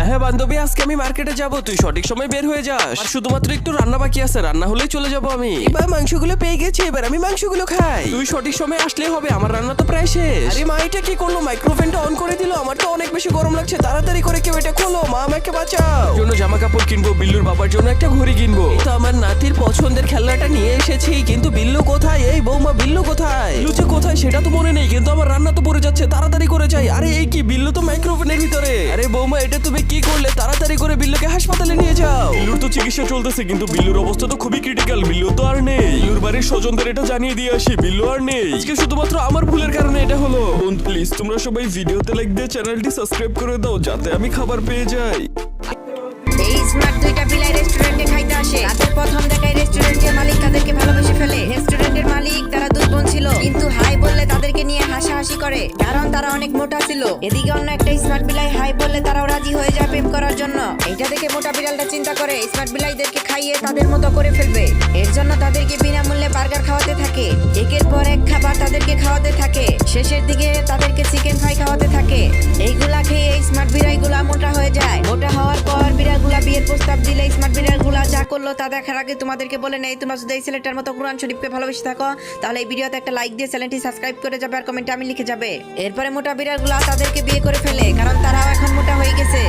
হ্যাঁ হ্যাঁ বান্ধবী আজকে আমি মার্কেটে যাব। তুই সঠিক সময় বের হয়ে যাস। আর শুধুমাত্র একটু রান্না বাকি আছে রান্না হলেই চলে যাব আমি। এবার মাংসগুলো পেয়ে গেছি এবার আমি মাংসগুলো খাই। তুই সঠিক সময় আসলেই হবে আমার রান্না তো প্রায় শেষ। আরে মা এটা কি করল? মাইক্রোফোনটা অন করে দিল? আমার তো অনেক বেশি গরম লাগছে তাড়াতাড়ি করে কেউ এটা খোলো। মা আমাকে বাঁচাও। জন্য জামা কাপড় কিনবো বিল্লুর বাবার জন্য একটা ঘড়ি কিনবো। তো আমার নাতির পছন্দের খেলনাটা নিয়ে এসেছি কিন্তু বিল্লু কোথায়? এই বৌমা বিল্লু কোথায়? বিল্লু কোথায় সেটা তো মনে নেই কিন্তু আমার রান্না তো পড়ে যাচ্ছে তাড়াতাড়ি করে যাই। আরে এই কি? বিল্লু তো মাইক্রোফোনের ভিতরে। আরে বৌমা এটা তুমি কি করলে তাড়াতাড়ি করে বিল্লুকে হাসপাতালে নিয়ে যাও? বিল্লুর তো চিকিৎসা চলতেছে কিন্তু বিল্লুর অবস্থা তো খুবই ক্রিটিক্যাল বিল্লু তো আর নেই। বিল্লুর বাড়ির স্বজনদের এটা জানিয়ে দিয়ে আসি বিল্লু আর নেই। আজকে শুধুমাত্র আমার ভুলের কারণে এটা হলো। বোন প্লিজ তোমরা সবাই ভিডিওতে লাইক দিয়ে চ্যানেলটি সাবস্ক্রাইব করে দাও যাতে আমি খাবার পেয়ে যাই। এই স্মার্ট দুইটা বিলাই রেস্টুরেন্টে খাইতে আসে। তাদের প্রথম দেখায় রেস্টুরেন্টের মালিক তাদেরকে ভালোবেসে ফেলে। রেস্টুরেন্টের নিয়ে হাসাহাসি করে। কারণ তারা অনেক মোটা ছিল। এদিকে অন্য একটা স্মার্ট বিলাই হাই বললে তারাও রাজি হয়ে যায় প্রেম করার জন্য। এটা দেখে মোটা বিড়ালটা চিন্তা করে স্মার্ট বিলাইদেরকে খাইয়ে তাদের মতো করে ফেলবে। এর জন্য তাদেরকে বিনামূল্যে বার্গার খাওয়াতে থাকে। একের পর এক খাবার তাদেরকে খাওয়াতে থাকে। শেষের দিকে তাদেরকে চিকেন ফ্রাই খাওয়াতে থাকে। এইগুলা খেয়ে এই স্মার্ট বিড়াইগুলা মোটা হয়ে যায়। বিয়ের প্রস্তাব দিলে স্মার্ট বিড়ালগুলা যা করল তা দেখার আগে তোমাদেরকে বলে নেই। তোমরা যদি এই ছেলেটার মতো কোরআন শরীফকে ভালোবেসে থাকো, তাহলে এই ভিডিওতে একটা লাইক দিয়ে চ্যানেলটি সাবস্ক্রাইব করে যাবে আর কমেন্টে আমি লিখে যাবে। এরপরে মোটা বিড়ালগুলা তাদেরকে বিয়ে করে ফেলে, কারণ তারাও এখন মোটা হয়ে গেছে।